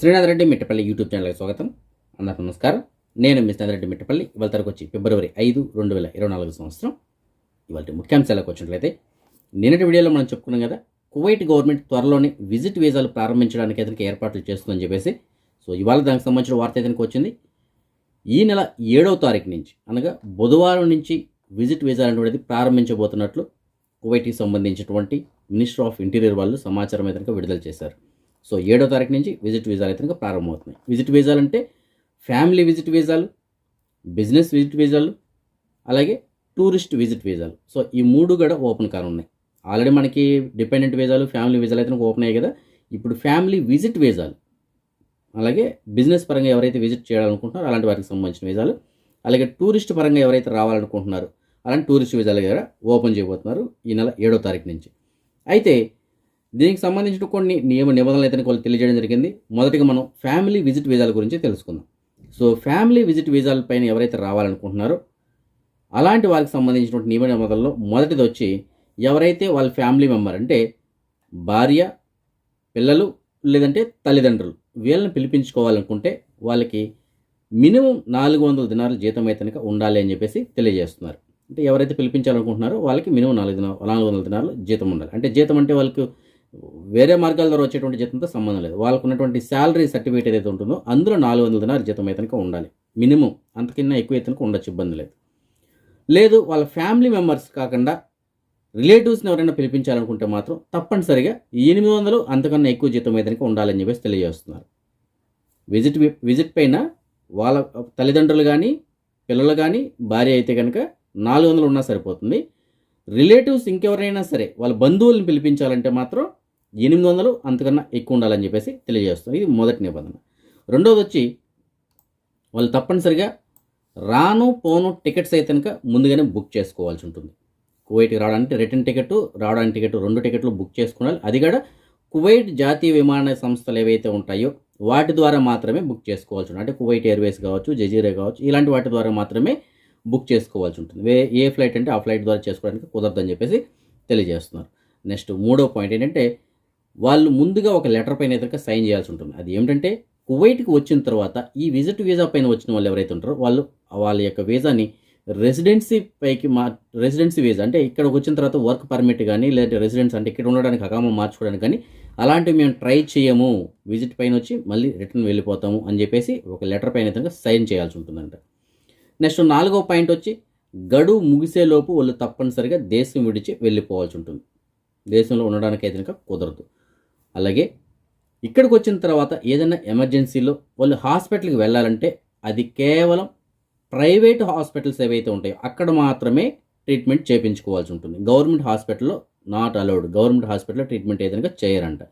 Srinath Reddy Mittapalli YouTube ఛానల్కి స్వాగతం. అందరికీ నమస్కారం. నేను మీ శ్రీనాథ్ రెడ్డి మిట్టపల్లి. ఇవాళ తరకు వచ్చి ఫిబ్రవరి ఐదు రెండు వేల ఇరవై నాలుగు సంవత్సరం. ఇవాళ ముఖ్యాంశాలకు వచ్చినట్లయితే నిన్నటి వీడియోలో మనం చెప్పుకున్నాం కదా కువైట్ గవర్నమెంట్ త్వరలోనే విజిట్ వీసాలు ప్రారంభించడానికి అతనికి ఏర్పాట్లు చేస్తుందని చెప్పేసి సో ఇవాళ దానికి సంబంధించిన వార్త అతనికి వచ్చింది? ఈ నెల ఏడవ తారీఖు నుంచి అనగా బుధవారం నుంచి విజిట్ వీసాలు అనేటువంటిది ప్రారంభించబోతున్నట్లు కువైట్కి సంబంధించినటువంటి మినిస్టర్ ఆఫ్ ఇంటీరియర్ వాళ్ళు సమాచారం అయితే విడుదల చేశారు. సో ఏడో తారీఖు నుంచి విజిట్ వీసాలు అయితే ప్రారంభమవుతున్నాయి. విజిట్ వీసాలు అంటే ఫ్యామిలీ విజిట్ వీసాలు బిజినెస్ విజిట్ వీసాలు అలాగే టూరిస్ట్ విజిట్ వీసాలు. సో ఈ మూడు కూడా ఓపెన్ కానున్నాయి. ఆల్రెడీ మనకి డిపెండెంట్ వీసాలు ఫ్యామిలీ వీసాలు అయితే ఓపెన్ అయ్యాయి కదా. ఇప్పుడు ఫ్యామిలీ విజిట్ వీసాలు అలాగే బిజినెస్ పరంగా ఎవరైతే విజిట్ చేయాలనుకుంటున్నారో అలాంటి వారికి సంబంధించిన వీసాలు అలాగే టూరిస్ట్ పరంగా ఎవరైతే రావాలనుకుంటున్నారో అలాంటి టూరిస్ట్ వీసాలు కూడా ఓపెన్ చేయబోతున్నారు ఈ నెల ఏడో తారీఖు నుంచి. అయితే దీనికి సంబంధించిన కొన్ని నియమ నిబంధనలు అయితే వాళ్ళు తెలియజేయడం జరిగింది. మొదటిగా మనం ఫ్యామిలీ విజిట్ వీజాల గురించి తెలుసుకుందాం. సో ఫ్యామిలీ విజిట్ వీసాల పైన ఎవరైతే రావాలనుకుంటున్నారో అలాంటి వారికి సంబంధించినటువంటి నియమ నిబంధనల్లో మొదటిది వచ్చి ఎవరైతే వాళ్ళ ఫ్యామిలీ మెంబర్ అంటే భార్య పిల్లలు లేదంటే తల్లిదండ్రులు వీళ్ళని పిలిపించుకోవాలనుకుంటే వాళ్ళకి మినిమం నాలుగు వందల దినాలు జీతం అయితే ఉండాలి అని చెప్పేసి తెలియజేస్తున్నారు. అంటే ఎవరైతే పిలిపించాలనుకుంటున్నారో వాళ్ళకి మినిమం నాలుగు నాలుగు వందల దినాలు జీతం ఉండాలి. అంటే జీతం అంటే వాళ్ళకు వేరే మార్గాల ద్వారా వచ్చేటువంటి జీతంతో సంబంధం లేదు. వాళ్ళకు ఉన్నటువంటి శాలరీ సర్టిఫికేట్ ఏదైతే ఉంటుందో అందులో నాలుగు వందల దినాలు జీతం అయితే ఉండాలి. మినిమం అంతకన్నా ఎక్కువ అయితే ఉండొచ్చు ఇబ్బంది లేదు. లేదు వాళ్ళ ఫ్యామిలీ మెంబర్స్ కాకుండా రిలేటివ్స్ని ఎవరైనా పిలిపించాలనుకుంటే మాత్రం తప్పనిసరిగా ఎనిమిది వందలు అంతకన్నా ఎక్కువ జీతం ఏదైనా ఉండాలని చెప్పేసి తెలియజేస్తున్నారు. విజిట్ విజిట్ పైన వాళ్ళ తల్లిదండ్రులు కానీ పిల్లలు కానీ భార్య అయితే కనుక నాలుగు వందలు ఉన్నా సరిపోతుంది. రిలేటివ్స్ ఇంకెవరైనా సరే వాళ్ళ బంధువులను పిలిపించాలంటే మాత్రం ఎనిమిది వందలు అంతకన్నా ఎక్కువ ఉండాలని చెప్పేసి తెలియజేస్తుంది ఇది మొదటి నిబంధన. రెండవది వచ్చి వాళ్ళు తప్పనిసరిగా రాను పోను టికెట్స్ అయితే కనుక ముందుగానే బుక్ చేసుకోవాల్సి ఉంటుంది. కువైట్కి రావడానికి రిటర్న్ టికెట్ రావడానికి టికెట్ రెండు టికెట్లు బుక్ చేసుకోవాలి అది కూడా కువైట్ జాతీయ విమాన సంస్థలు ఏవైతే ఉంటాయో వాటి ద్వారా మాత్రమే బుక్ చేసుకోవాల్సి ఉంటుంది. అంటే కువైట్ ఎయిర్వేస్ కావచ్చు జజీరే కావచ్చు ఇలాంటి వాటి ద్వారా మాత్రమే బుక్ చేసుకోవాల్సి ఉంటుంది. వే ఏ ఫ్లైట్ అంటే ఆ ఫ్లైట్ ద్వారా చేసుకోవడానికి కుదరదని చెప్పేసి తెలియజేస్తున్నారు. నెక్స్ట్ మూడో పాయింట్ ఏంటంటే వాళ్ళు ముందుగా ఒక లెటర్ పైన ఎదురుక సైన్ చేయాల్సి ఉంటుంది. అది ఏమిటంటే కువైట్కి వచ్చిన తర్వాత ఈ విజిట్ వీసా పైన వచ్చిన వాళ్ళు ఎవరైతే ఉంటారో వాళ్ళు వాళ్ళ యొక్క వీసాని రెసిడెన్సీ పైకి మా రెసిడెన్సీ వీసా అంటే ఇక్కడికి వచ్చిన తర్వాత వర్క్ పర్మిట్ కానీ లేదంటే రెసిడెన్స్ అంటే ఇక్కడ ఉండడానికి అకామం మార్చుకోవడానికి కానీ అలాంటివి మేము ట్రై చేయము. విజిట్ పైన వచ్చి మళ్ళీ రిటర్న్ వెళ్ళిపోతాము అని చెప్పేసి ఒక లెటర్ పైన అయితే సైన్ చేయాల్సి ఉంటుందంట. నెక్స్ట్ నాలుగో పాయింట్ వచ్చి గడువు ముగిసేలోపు వాళ్ళు తప్పనిసరిగా దేశం విడిచి వెళ్ళిపోవాల్సి ఉంటుంది. దేశంలో ఉండడానికి అయితే కనుక కుదరదు. అలాగే ఇక్కడికి వచ్చిన తర్వాత ఏదైనా ఎమర్జెన్సీలో వాళ్ళు హాస్పిటల్కి వెళ్ళాలంటే అది కేవలం ప్రైవేట్ హాస్పిటల్స్ ఏవైతే ఉంటాయో అక్కడ మాత్రమే ట్రీట్మెంట్ చేయించుకోవాల్సి ఉంటుంది. గవర్నమెంట్ హాస్పిటల్లో నాట్ అలౌడ్. గవర్నమెంట్ హాస్పిటల్లో ట్రీట్మెంట్ ఏదైనా చేయరంట.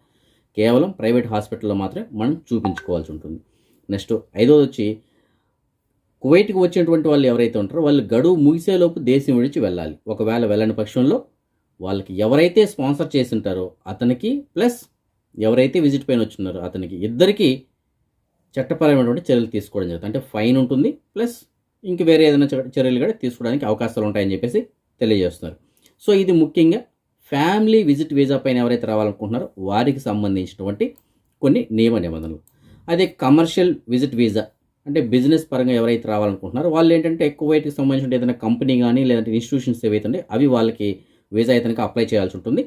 కేవలం ప్రైవేట్ హాస్పిటల్లో మాత్రమే మనం చూపించుకోవాల్సి ఉంటుంది. నెక్స్ట్ ఐదోది వచ్చి కువైట్కి వచ్చినటువంటి వాళ్ళు ఎవరైతే ఉంటారో వాళ్ళు గడువు ముగిసేలోపు దేశం విడిచి వెళ్ళాలి. ఒకవేళ వెళ్ళని పక్షంలో వాళ్ళకి ఎవరైతే స్పాన్సర్ చేసి ఉంటారో అతనికి ప్లస్ ఎవరైతే విజిట్ పైన వచ్చినారో అతనికి ఇద్దరికి చట్టపరమైనటువంటి చర్యలు తీసుకోవడం జరుగుతుంది. అంటే ఫైన్ ఉంటుంది ప్లస్ ఇంక వేరే ఏదైనా చర్యలు కూడా తీసుకోవడానికి అవకాశాలు ఉంటాయని చెప్పేసి తెలియజేస్తున్నారు. సో ఇది ముఖ్యంగా ఫ్యామిలీ విజిట్ వీసా పైన ఎవరైతే రావాలనుకుంటున్నారో వారికి సంబంధించినటువంటి కొన్ని నియమ నిబంధనలు. అదే కమర్షియల్ విజిట్ వీసా అంటే బిజినెస్ పరంగా ఎవరైతే రావాలనుకుంటున్నారో వాళ్ళు ఏంటంటే ఎక్కువ వైట్కి సంబంధించిన ఏదైనా కంపెనీ కానీ లేదంటే ఇన్స్టిట్యూషన్స్ ఏవైతే అవి వాళ్ళకి వీసా అయితే అప్లై చేయాల్సి ఉంటుంది.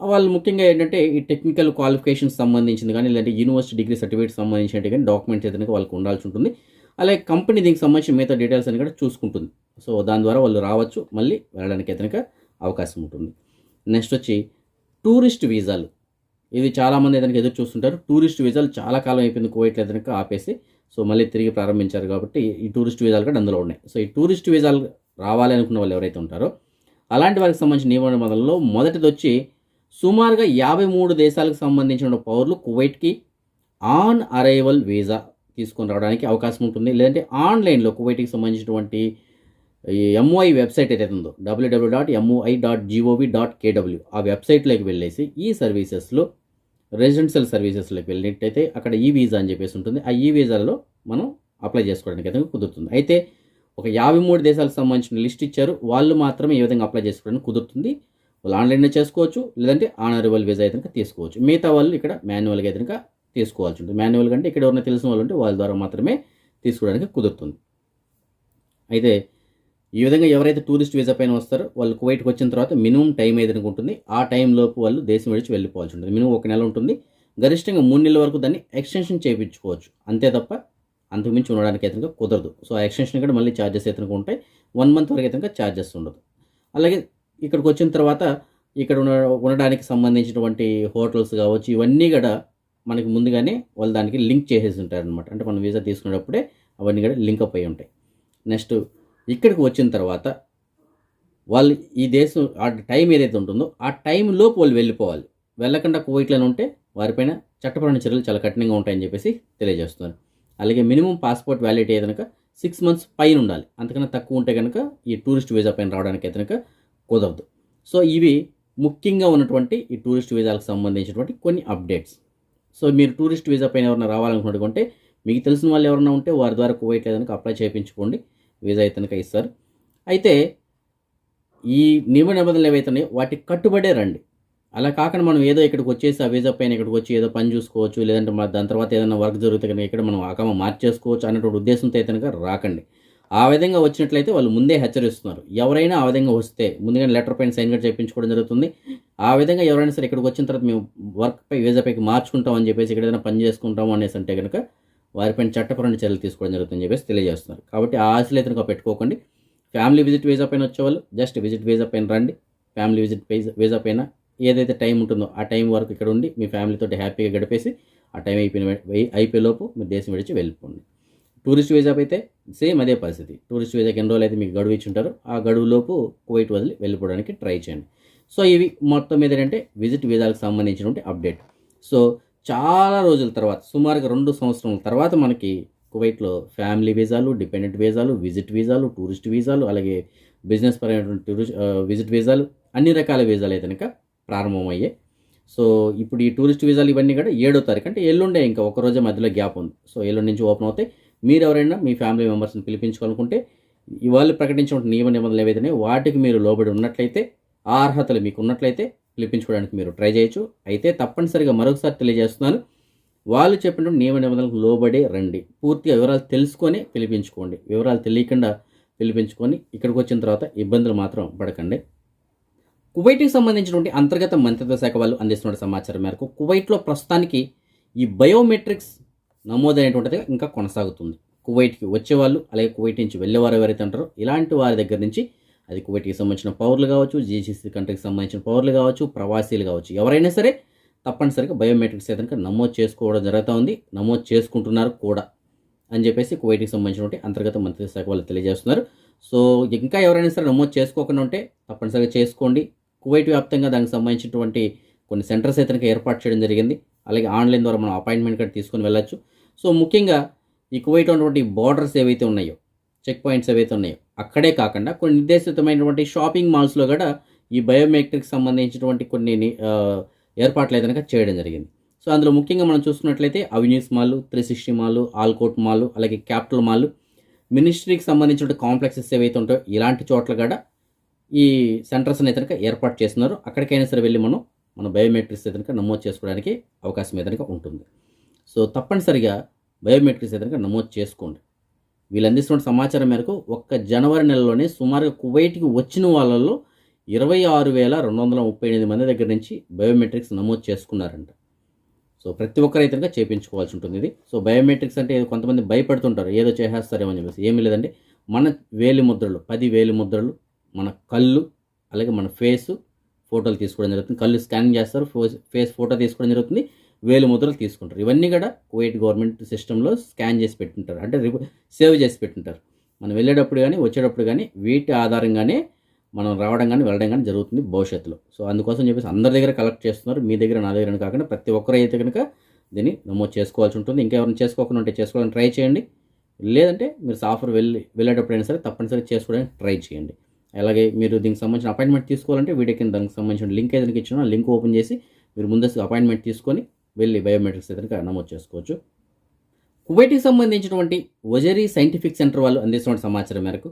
వాళ్ళు ముఖ్యంగా ఏంటంటే ఈ టెక్నికల్ క్వాలిఫికేషన్స్ సంబంధించింది కానీ లేదంటే యూనివర్సిటీ డిగ్రీ సర్టిఫికేట్ సంబంధించినట్టు కానీ డాక్యుమెంట్స్ ఏదైనా వాళ్ళకి ఉండాల్సి ఉంటుంది. అలాగే కంపెనీ దీనికి సంబంధించిన మిగతా డీటెయిల్స్ అని కూడా చూసుకుంటుంది. సో దాని ద్వారా వాళ్ళు రావచ్చు మళ్ళీ వెళ్ళడానికి ఏదైనా అవకాశం ఉంటుంది. నెక్స్ట్ వచ్చి టూరిస్ట్ వీసాలు ఇది చాలామంది ఏదైనా ఎదురు చూస్తుంటారు. టూరిస్ట్ వీసాలు చాలా కాలం అయిపోయింది కువైట్లో ఏదైనా ఆపేసి సో మళ్ళీ తిరిగి ప్రారంభించారు కాబట్టి ఈ టూరిస్ట్ వీసాలు కూడా అందులో ఉన్నాయి. సో ఈ టూరిస్ట్ వీసాలు రావాలి అనుకున్న వాళ్ళు ఎవరైతే ఉంటారో అలాంటి వారికి సంబంధించిన నియమ నిబంధనల్లో మొదటిది వచ్చి సుమారుగా యాభై మూడు దేశాలకు సంబంధించిన పౌరులు కువైట్కి ఆన్ అరైవల్ వీసా తీసుకొని రావడానికి అవకాశం ఉంటుంది. లేదంటే ఆన్లైన్లో కువైట్కి సంబంధించినటువంటి ఎంఓఐ వెబ్సైట్ ఏదైతే ఉందో WW dot MOI dot GOV dot KW ఆ వెబ్సైట్లోకి వెళ్ళేసి ఈ సర్వీసెస్లో రెసిడెన్షియల్ సర్వీసెస్లోకి వెళ్ళినట్టయితే అక్కడ ఈ వీజా అని చెప్పేసి ఉంటుంది. ఆ ఈ వీసాలలో మనం అప్లై చేసుకోవడానికి అయితే కుదురుతుంది. అయితే ఒక యాభై మూడు దేశాలకు సంబంధించిన లిస్ట్ ఇచ్చారు. వాళ్ళు మాత్రమే ఈ విధంగా అప్లై చేసుకోవడానికి కుదురుతుంది. వాళ్ళు ఆన్లైన్లో చేసుకోవచ్చు లేదంటే ఆనరబుల్ వీజా అయితే తీసుకోవచ్చు. మిగతా వాళ్ళు ఇక్కడ మాన్యువల్గా అయితే కనుక తీసుకోవాల్సి ఉంటుంది. మాన్యువల్ కంటే ఇక్కడ ఎవరైనా తెలిసిన వాళ్ళు ఉంటే వాళ్ళ ద్వారా మాత్రమే తీసుకోవడానికి కుదురుతుంది. అయితే ఈ విధంగా ఎవరైతే టూరిస్ట్ వీసా పైన వస్తారో వాళ్ళు కువైట్కి వచ్చిన తర్వాత మినిమం టైం ఏదైనా ఉంటుంది ఆ టైంలోపు వాళ్ళు దేశం విడిచి వెళ్ళిపోవాల్సి ఉంటుంది. మినిమం ఒక నెల ఉంటుంది. గరిష్టంగా మూడు నెలల వరకు దాన్ని ఎక్స్టెన్షన్ చేయించుకోవచ్చు. అంతే తప్ప అంతకుమించి ఉండడానికి అయితే కుదరదు. సో ఆ ఎక్స్టెన్షన్ కూడా మళ్ళీ ఛార్జెస్ అయితే ఉంటాయి. వన్ మంత్ వరకు అయితే ఛార్జెస్ ఉండదు. అలాగే ఇక్కడికి వచ్చిన తర్వాత ఇక్కడ ఉన్న ఉండడానికి సంబంధించినటువంటి హోటల్స్ కావచ్చు ఇవన్నీ కూడా మనకి ముందుగానే వాళ్ళు దానికి లింక్ చేసేసి ఉంటారు అనమాట అంటే మనం వీసా తీసుకునేటప్పుడే అవన్నీ కూడా లింక్ అప్ అయి ఉంటాయి. నెక్స్ట్ ఇక్కడికి వచ్చిన తర్వాత వాళ్ళు ఈ దేశం ఆ టైం ఏదైతే ఉంటుందో ఆ టైంలోపు వాళ్ళు వెళ్ళిపోవాలి. వెళ్ళకుండా కువైట్లోనే ఉంటే వారిపైన చట్టపరమైన చర్యలు చాలా కఠినంగా ఉంటాయని చెప్పేసి తెలియజేస్తున్నారు. అలాగే మినిమం పాస్పోర్ట్ వ్యాలిడిటీ అయితే కనుక సిక్స్ మంత్స్ పైన ఉండాలి. అంతకన్నా తక్కువ ఉంటే కనుక ఈ టూరిస్ట్ వీసా పైన రావడానికి అయితే కనుక కుదరదు. సో ఇవి ముఖ్యంగా ఉన్నటువంటి ఈ టూరిస్ట్ వీసాలకు సంబంధించినటువంటి కొన్ని అప్డేట్స్. సో మీరు టూరిస్ట్ వీసా పైన ఎవరైనా రావాలనుకుంటే మీకు తెలిసిన వాళ్ళు ఎవరైనా ఉంటే వారి ద్వారా కువైట్ లేదనుక అప్లై చేయించుకోండి. వీసా అయితే కనుక ఇస్తారు. అయితే ఈ నియమ నిబంధనలు ఏవైతే ఉన్నాయో వాటికి కట్టుబడే రండి. అలా కాకుండా మనం ఏదో ఇక్కడికి వచ్చేసి ఆ వీసా పైన ఇక్కడికి వచ్చి ఏదో పని చూసుకోవచ్చు లేదంటే దాని తర్వాత ఏదైనా వర్క్ జరిగితే కనుక ఇక్కడ మనం ఆకమ మార్చేసుకోవచ్చు అన్నటువంటి ఉద్దేశంతో అయితే కనుక రాకండి. ఆ విధంగా వచ్చినట్లయితే వాళ్ళు ముందే హెచ్చరిస్తున్నారు. ఎవరైనా ఆ విధంగా వస్తే ముందుగా లెటర్ పైన సైన్ కూడా చేయించుకోవడం జరుగుతుంది. ఆ విధంగా ఎవరైనా సరే ఇక్కడికి వచ్చిన తర్వాత మేము వర్క్ పై వీజా పైకి మార్చుకుంటాం అని చెప్పేసి ఇక్కడ ఏదైనా పని చేసుకుంటాం అనేసి అంటే కనుక వారిపైన చట్టపరమైన చర్యలు తీసుకోవడం జరుగుతుందని చెప్పేసి తెలియజేస్తున్నారు. కాబట్టి ఆ ఆశలు అయితే కనుక పెట్టుకోకండి. ఫ్యామిలీ విజిట్ వీజా పైన వచ్చేవాళ్ళు జస్ట్ విజిట్ వీజా పైన రండి. ఫ్యామిలీ విజిట్ వీజా పైన ఏదైతే టైం ఉంటుందో ఆ టైం వరకు ఇక్కడ ఉండి మీ ఫ్యామిలీతో హ్యాపీగా గడిపేసి ఆ టైం అయిపోయిన అయిపోయే అయిపోయేలోపు మీరు దేశం విడిచి వెళ్ళిపోండి. టూరిస్ట్ వీసా అయితే సేమ్ అదే పరిస్థితి. టూరిస్ట్ వీజాకి ఎన్ని రోజులు అయితే మీకు గడువు ఇచ్చి ఉంటారు ఆ గడువులోపు కువైట్ వదిలి వెళ్ళిపోవడానికి ట్రై చేయండి. సో ఇవి మొత్తం మీద ఏంటంటే విజిట్ వీజాలకు సంబంధించినటువంటి అప్డేట్. సో చాలా రోజుల తర్వాత సుమారుగా రెండు సంవత్సరాల తర్వాత మనకి కువైట్లో ఫ్యామిలీ వీజాలు డిపెండెంట్ వీజాలు విజిట్ వీజాలు టూరిస్ట్ వీజాలు అలాగే బిజినెస్ పరమైనటువంటి టూరిస్ట్ విజిట్ వీజాలు అన్ని రకాల వీజాలు అయితే కనుక ప్రారంభమయ్యాయి. సో ఇప్పుడు ఈ టూరిస్ట్ వీజాలు ఇవన్నీ కూడా ఏడో తారీఖు అంటే ఎల్లుండే ఇంకా ఒక రోజే మధ్యలో గ్యాప్ ఉంది. సో ఎల్లుండి నుంచి ఓపెన్ అవుతాయి. మీరు ఎవరైనా మీ ఫ్యామిలీ మెంబర్స్ని పిలిపించుకోవాలనుకుంటే ఇవాళ ప్రకటించిన నియమ నిబంధనలు ఏవైతే వాటికి మీరు లోబడి ఉన్నట్లయితే ఆ అర్హతలు మీకు ఉన్నట్లయితే పిలిపించుకోవడానికి మీరు ట్రై చేయొచ్చు. అయితే తప్పనిసరిగా మరొకసారి తెలియజేస్తున్నాను వాళ్ళు చెప్పిన నియమ నిబంధనలకు లోబడి రండి. పూర్తిగా వివరాలు తెలుసుకొని పిలిపించుకోండి. వివరాలు తెలియకుండా పిలిపించుకొని ఇక్కడికి వచ్చిన తర్వాత ఇబ్బందులు మాత్రం పడకండి. కువైట్కి సంబంధించినటువంటి అంతర్గత మంత్రిత్వ శాఖ వాళ్ళు అందిస్తున్న సమాచారం మేరకు కువైట్లో ప్రస్తుతానికి ఈ బయోమెట్రిక్స్ నమోదైనటువంటిది ఇంకా కొనసాగుతుంది. కువైట్కి వచ్చేవాళ్ళు అలాగే కువైట్ నుంచి వెళ్ళేవారు ఎవరైతే ఉంటారో ఇలాంటి వారి దగ్గర నుంచి అది కువైట్కి సంబంధించిన పౌరులు కావచ్చు జీసీసీ కంట్రీకి సంబంధించిన పౌరులు కావచ్చు ప్రవాసీలు కావచ్చు ఎవరైనా సరే తప్పనిసరిగా బయోమెట్రిక్స్ అయితే నమోదు చేసుకోవడం జరుగుతూ ఉంది నమోదు చేసుకుంటున్నారు కూడా అని చెప్పేసి కువైట్కి సంబంధించినటువంటి అంతర్గత మంత్రిత్వ శాఖ వాళ్ళు తెలియజేస్తున్నారు. సో ఇంకా ఎవరైనా సరే నమోదు చేసుకోకుండా ఉంటే తప్పనిసరిగా చేసుకోండి. కువైట్ వ్యాప్తంగా దానికి సంబంధించినటువంటి కొన్ని సెంటర్స్ అయితే ఏర్పాటు చేయడం జరిగింది. అలాగే ఆన్లైన్ ద్వారా మనం అపాయింట్మెంట్ కూడా తీసుకొని వెళ్ళొచ్చు. సో ముఖ్యంగా ఈ కువైట్ ఉన్నటువంటి బార్డర్స్ ఏవైతే ఉన్నాయో చెక్ పాయింట్స్ ఏవైతే ఉన్నాయో అక్కడే కాకుండా కొన్ని నిర్దేశితమైనటువంటి షాపింగ్ మాల్స్లో కూడా ఈ బయోమెట్రిక్ సంబంధించినటువంటి కొన్ని ఏర్పాట్లు అయితే చేయడం జరిగింది. సో అందులో ముఖ్యంగా మనం చూసుకున్నట్లయితే avenues mall three sixty mall Al Kout mall అలాగే క్యాపిటల్ మాల్ మినిస్ట్రీకి సంబంధించిన కాంప్లెక్సెస్ ఏవైతే ఉంటాయో ఇలాంటి చోట్ల కూడా ఈ సెంటర్స్ అయితే కనుక ఏర్పాటు చేస్తున్నారు. అక్కడికైనా సరే వెళ్ళి మనం మన బయోమెట్రిక్స్ అయితే కనుక నమోదు చేసుకోవడానికి అవకాశం అయితే ఉంటుంది. సో తప్పనిసరిగా బయోమెట్రిక్స్ అయితే నమోదు చేసుకోండి. వీళ్ళు అందిస్తున్న సమాచారం మేరకు ఒక్క జనవరి నెలలోనే సుమారుగా కువైట్కి వచ్చిన వాళ్ళల్లో ఇరవై ఆరు వేల రెండు వందల ముప్పై ఎనిమిది మంది దగ్గర నుంచి బయోమెట్రిక్స్ నమోదు చేసుకున్నారంట. సో ప్రతి ఒక్కరైతే కనుక చేయించుకోవాల్సి ఉంటుంది ఇది. సో బయోమెట్రిక్స్ అంటే కొంతమంది భయపడుతుంటారు ఏదో చేసేస్తారేమో అని చెప్పేసి. ఏమీ లేదండి. మన వేలి ముద్రలు పది వేలి ముద్రలు మన కళ్ళు అలాగే మన ఫేసు ఫోటోలు తీసుకోవడం జరుగుతుంది. కళ్ళు స్కానింగ్ చేస్తారు ఫేస్ ఫోటో తీసుకోవడం జరుగుతుంది. వేలు ముద్రలు తీసుకుంటారు. ఇవన్నీ కూడా కువైట్ గవర్నమెంట్ సిస్టంలో స్కాన్ చేసి పెట్టింటారు. అంటే సేవ్ చేసి పెట్టింటారు. మనం వెళ్ళేటప్పుడు కానీ వచ్చేటప్పుడు కానీ వీటి ఆధారంగానే మనం రావడం కానీ వెళ్ళడం కానీ జరుగుతుంది భవిష్యత్తులో. సో అందుకోసం చెప్పేసి అందరి దగ్గర కలెక్ట్ చేస్తున్నారు. మీ దగ్గర నా దగ్గర కాకుండా ప్రతి ఒక్కరు అయితే కనుక దీన్ని నమోదు చేసుకోవాల్సి ఉంటుంది. ఇంకా ఎవరైనా చేసుకోకుండా ఉంటే చేసుకోవాలని ట్రై చేయండి. లేదంటే మీరు సాఫర్ వెళ్ళి వెళ్ళేటప్పుడైనా సరే తప్పనిసరిగా చేసుకోవడానికి ట్రై చేయండి. అలాగే మీరు దీనికి సంబంధించిన అపాయింట్మెంట్ తీసుకోవాలంటే వీడియో కింద దానికి సంబంధించిన లింక్ ఏదైనా ఇచ్చినా లింక్ ఓపెన్ చేసి మీరు ముందస్తు అపాయింట్మెంట్ తీసుకొని వెళ్ళి బయోమెట్రిక్స్ కనుక నమోదు చేసుకోవచ్చు. కువైట్కి సంబంధించినటువంటి వజరీ సైంటిఫిక్ సెంటర్ వాళ్ళు అందిస్తున్న సమాచారం మేరకు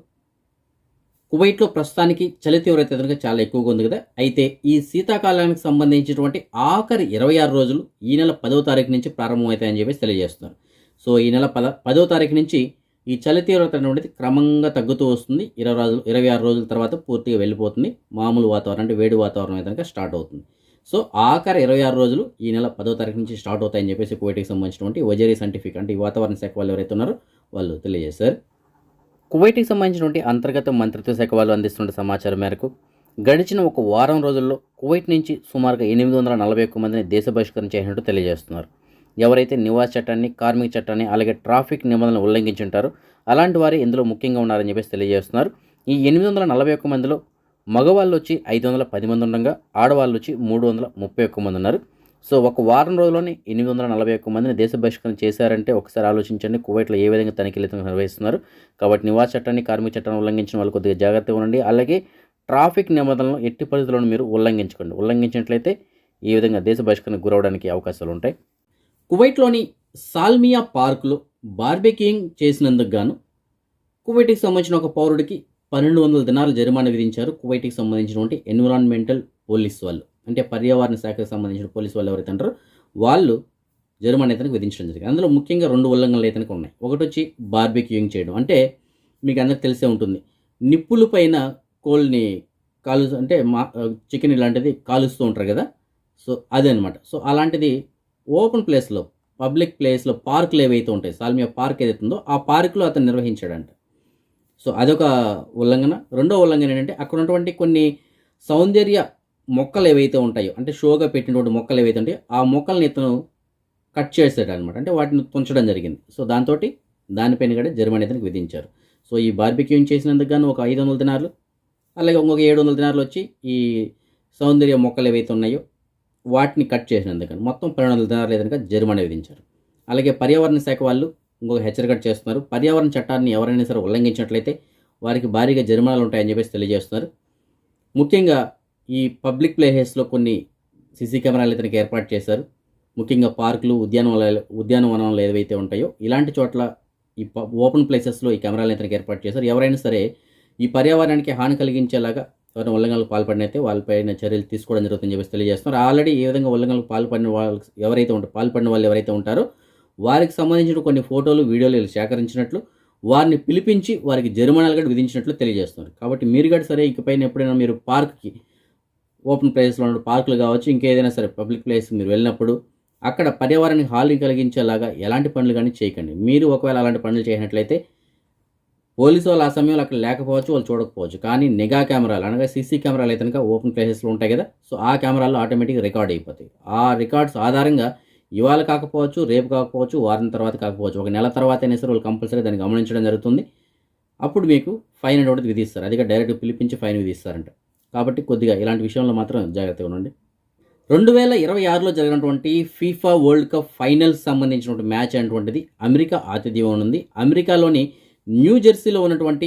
కువైట్లో ప్రస్తుతానికి చలి తీవ్రత కనుక చాలా ఎక్కువగా ఉంది కదా. అయితే ఈ శీతాకాలానికి సంబంధించినటువంటి ఆఖరి ఇరవై ఆరు రోజులు ఈ నెల పదవ తారీఖు నుంచి ప్రారంభమవుతాయని చెప్పేసి తెలియజేస్తున్నారు. సో ఈ నెల పద పదవ తారీఖు నుంచి ఈ చలి తీవ్రత అనేది క్రమంగా తగ్గుతూ వస్తుంది. ఇరవై రోజులు ఇరవై ఆరు రోజుల తర్వాత పూర్తిగా వెళ్ళిపోతుంది. మామూలు వాతావరణం అంటే వేడి వాతావరణం అయితే కనుక స్టార్ట్ అవుతుంది. సో ఆఖరి ఇరవై ఆరు రోజులు ఈ నెల పదో తారీఖు నుంచి స్టార్ట్ అవుతాయని చెప్పేసి కువైట్కి సంబంధించినటువంటి వజరీ సైంటిఫిక్ అంటే ఈ వాతావరణ శాఖ వాళ్ళు ఎవరైతే ఉన్నారో వాళ్ళు తెలియజేశారు. కువైట్కి సంబంధించినటువంటి అంతర్గత మంత్రిత్వ శాఖ వాళ్ళు అందిస్తున్న సమాచారం మేరకు గడిచిన ఒక వారం రోజుల్లో కువైట్ నుంచి సుమారుగా ఎనిమిది వందల నలభై ఒక్క మందిని దేశ బహిష్కరణ చేసినట్టు తెలియజేస్తున్నారు. ఎవరైతే నివాస చట్టాన్ని కార్మిక చట్టాన్ని అలాగే ట్రాఫిక్ నిబంధనలు ఉల్లంఘించుంటారో అలాంటి వారే ఇందులో ముఖ్యంగా ఉన్నారని చెప్పేసి తెలియజేస్తున్నారు. ఈ ఎనిమిది వందల నలభై ఒక్క మందిలో మగవాళ్ళు వచ్చి ఐదు వందల పది మంది ఉండగా ఆడవాళ్ళు వచ్చి మూడు వందల ముప్పై ఒక్క మంది ఉన్నారు సో ఒక వారం రోజుల్లోనే ఎనిమిది వందల నలభై ఒక్క మందిని దేశ బహిష్కరణ చేశారంటే ఒకసారి ఆలోచించండి కువైట్లో ఏ విధంగా తనిఖీలు నిర్వహిస్తున్నారు. కాబట్టి నివాస చట్టాన్ని కార్మిక చట్టాన్ని ఉల్లంఘించిన వాళ్ళు కొద్దిగా జాగ్రత్తగా ఉండండి. అలాగే ట్రాఫిక్ నిబంధనలను ఎట్టి పరిస్థితులను మీరు ఉల్లంఘించుకోండి. ఉల్లంఘించినట్లయితే ఈ విధంగా దేశ బహిష్కరణకు గురవడానికి అవకాశాలు ఉంటాయి. కువైట్లోని సాల్మియా పార్కులో బార్బెక్యూయింగ్ చేసినందుకు గాను కువైట్కి సంబంధించిన ఒక పౌరుడికి పన్నెండు వందల దినాలు జరిమానా విధించారు. కువైట్కి సంబంధించినటువంటి ఎన్విరాన్మెంటల్ పోలీస్ వాళ్ళు. అంటే పర్యావరణ శాఖకు సంబంధించిన పోలీస్ వాళ్ళు ఎవరైతే అంటారో వాళ్ళు జరిమానా అయితే విధించడం జరిగింది. అందులో ముఖ్యంగా రెండు ఉల్లంఘనలు అయితే ఉన్నాయి. ఒకటి వచ్చి బార్బెక్యూయింగ్ చేయడం. అంటే మీకు అందరికి తెలిసే ఉంటుంది. నిప్పుల పైన కోల్ని కాలు అంటే మా చికెన్ ఇలాంటిది కాలుస్తూ ఉంటారు కదా. సో అదే అనమాట సో అలాంటిది ఓపెన్ ప్లేస్లో పబ్లిక్ ప్లేస్లో పార్కులు ఏవైతే ఉంటాయి సాల్మియా పార్క్ ఏదైతే ఉందో ఆ పార్కులో అతను నిర్వహించాడంట. సో అదొక ఉల్లంఘన. రెండో ఉల్లంఘన ఏంటంటే అక్కడ ఉన్నటువంటి కొన్ని సౌందర్య మొక్కలు ఏవైతే ఉంటాయో అంటే షోగా పెట్టినటువంటి మొక్కలు ఏవైతే ఉంటాయో ఆ మొక్కల్ని ఇతను కట్ చేశాడు అనమాట అంటే వాటిని తుంచడం జరిగింది. సో దాంతో దానిపైన కూడా జరిమానా ఇతనికి విధించారు. సో ఈ బార్బిక్యూన్ చేసినందుకు గాను ఒక ఐదు వందల దినాలు అలాగే ఇంకొక ఏడు వందల దినాలు వచ్చి ఈ సౌందర్య మొక్కలు ఏవైతే ఉన్నాయో వాటిని కట్ చేసినందుకు మొత్తం పన్నెండు వందల దినాలు ఏదైనా జరిమానా విధించారు. అలాగే పర్యావరణ శాఖ వాళ్ళు ఇంకొక హెచ్చరిక చేస్తున్నారు. పర్యావరణ చట్టాన్ని ఎవరైనా సరే ఉల్లంఘించినట్లయితే వారికి భారీగా జరిమానాలు ఉంటాయని చెప్పేసి తెలియజేస్తున్నారు. ముఖ్యంగా ఈ పబ్లిక్ ప్లేసెస్లో కొన్ని సీసీ కెమెరాలు ఇతనికి ఏర్పాటు చేశారు. ముఖ్యంగా పార్కులు ఉద్యానవనాలు ఉద్యానవనాలు ఏవైతే ఉంటాయో ఇలాంటి చోట్ల ఈ ప- ఓపెన్ ప్లేసెస్లో ఈ కెమెరాలు ఇతనికి ఏర్పాటు చేశారు. ఎవరైనా సరే ఈ పర్యావరణానికి హాని కలిగించేలాగా ఎవరైనా ఉల్లంఘనలకు పాల్పడినైతే వాళ్ళపైన చర్యలు తీసుకోవడం జరుగుతుందని చెప్పేసి తెలియజేస్తున్నారు. ఆల్రెడీ ఏ విధంగా ఉల్లంఘనలకు పాల్పడిన వాళ్ళు ఎవరైతే ఉంటారో పాల్పడిన వాళ్ళు ఎవరైతే ఉంటారో వారికి సంబంధించిన కొన్ని ఫోటోలు వీడియోలు వీళ్ళు సేకరించినట్లు వారిని పిలిపించి వారికి జరిమానాలు కూడా విధించినట్లు తెలియజేస్తున్నారు. కాబట్టి మీరు కూడా సరే ఇకపైన ఎప్పుడైనా మీరు పార్క్కి ఓపెన్ ప్లేస్లో ఉన్న పార్కులు కావచ్చు ఇంకేదైనా సరే పబ్లిక్ ప్లేస్ మీరు వెళ్ళినప్పుడు అక్కడ పర్యావరణానికి హాని కలిగించేలాగా ఎలాంటి పనులు కానీ చేయకండి. మీరు ఒకవేళ అలాంటి పనులు చేసినట్లయితే పోలీసు వాళ్ళు ఆ సమయంలో అక్కడ లేకపోవచ్చు వాళ్ళు చూడకపోవచ్చు. కానీ నిఘా కెమెరాలు అనగా సీసీ కెమెరాలు అయితే కనుక ఓపెన్ ప్లేసెస్లో ఉంటాయి కదా సో ఆ కెమెరాలు ఆటోమేటిక్గా రికార్డ్ అయిపోతాయి. ఆ రికార్డ్స్ ఆధారంగా ఇవాళ కాకపోవచ్చు రేపు కాకపోవచ్చు వారం తర్వాత కాకపోవచ్చు. ఒక నెల తర్వాత అయినా సరే వాళ్ళు కంపల్సరీ దాన్ని గమనించడం జరుగుతుంది. అప్పుడు మీకు ఫైన్ అనేది విధిస్తారు. అదిగా డైరెక్ట్ పిలిపించి ఫైన్ విధిస్తారంట. కాబట్టి కొద్దిగా ఇలాంటి విషయంలో మాత్రం జాగ్రత్తగా ఉండండి. రెండు వేల ఇరవై ఆరులో జరిగినటువంటి ఫీఫా వరల్డ్ కప్ ఫైనల్స్ సంబంధించినటువంటి మ్యాచ్ అనేటువంటిది అమెరికా ఆతిథ్యం ఉంది అమెరికాలోని న్యూ జెర్సీలో ఉన్నటువంటి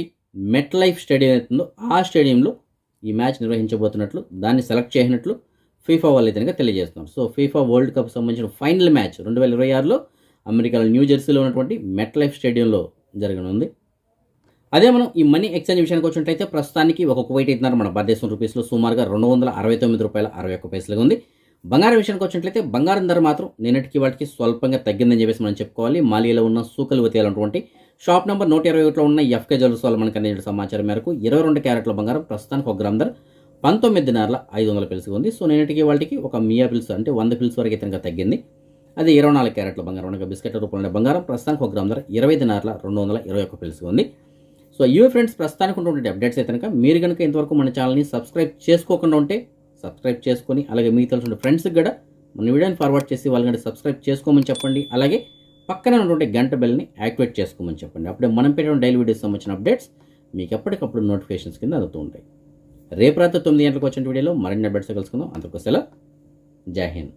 మెట్ లైఫ్ స్టేడియం అవుతుందో ఆ స్టేడియంలో ఈ మ్యాచ్ నిర్వహించబోతున్నట్లు దాన్ని సెలెక్ట్ చేసినట్లు ఫీఫా వాళ్ళు అయితే తెలియజేస్తున్నారు సో ఫీఫా వరల్డ్ కప్ సంబంధించిన ఫైనల్ మ్యాచ్ రెండు వేల ఇరవై ఆరులో అమెరికాలో న్యూ జెర్సీలో ఉన్నటువంటి మెట్ లైఫ్ స్టేడియంలో జరగనుంది. అదే మనం ఈ మనీ ఎక్స్చేంజ్ విషయానికి వచ్చినట్లయితే ప్రస్తుతానికి ఒక కువైట్ అవుతున్నారు మన భారతదేశం రూపీస్లో సుమారుగా రెండు వందల అరవై తొమ్మిది రూపాయల అరవై ఒక్క పైసలుగా ఉంది. బంగారం విషయానికి వచ్చినట్లయితే బంగారం ధర మాత్రం నిన్నటికి వాటికి స్వల్పంగా తగ్గిందని చెప్పేసి మనం చెప్పుకోవాలి. మాలియాలో ఉన్న సూకలు వతేయాలన్నటువంటి షాప్ నెంబర్ నూట ఇరవై ఒకటిలో ఉన్న ఎఫ్కే జ్యువెల్స్ వాళ్ళు మనకు అందించిన సమాచారం మేరకు ఇరవై రెండు క్యారెట్ల బంగారం ప్రస్తుతానికి ఒక గ్రామ్ ధర పంతొమ్మిది దినార్ల ఐదు వందల పిల్స్గా ఉంది. సో నేటికి వాళ్ళకి ఒక మియా పిల్స్ అంటే వంద పిల్స్ వరకు ఇతనిగా తగ్గింది. అదే ఇరవై నాలుగు క్యారెట్ల బంగారం అనగా బిస్కెట్ రూపంలో బంగారం. ప్రస్తుతానికి ఒక గ్రామ్ ధర ఇరవై దినార్ల రెండు వందల ఇరవై ఒక్క పిల్స్గా ఉంది. సో ఇవే ఫ్రెండ్స్ ప్రస్తుతానికి ఉన్నటువంటి అప్డేట్స్ అయితే కనుక మీరు కనుక ఇంతవరకు మన ఛానల్ని సబ్స్క్రైబ్ చేసుకోకుండా ఉంటే సబ్స్క్రైబ్ చేసుకొని అలాగే మీకు తెలిసిన ఫ్రెండ్స్కి కూడా మన వీడియోని ఫార్వర్డ్ చేసి వాళ్ళని సబ్స్క్రైబ్ చేసుకోమని చెప్పండి. అలాగే పక్కనే ఉన్నటువంటి గంట బెల్ని యాక్టివేట్ చేసుకోమని చెప్పండి. అప్పుడే మనం పెట్టిన డైలీ వీడియోస్ సంబంధించిన అప్డేట్స్ మీకు ఎప్పటికప్పుడు నోటిఫికేషన్స్ కింద అందుతూ ఉంటాయి. రేపు రాత్రి తొమ్మిది గంటలకు వచ్చిన వీడియోలో మరిన్ని అప్డేట్స్ కలుసుకుందాం. అందరికీ సెలవు. జై హింద్.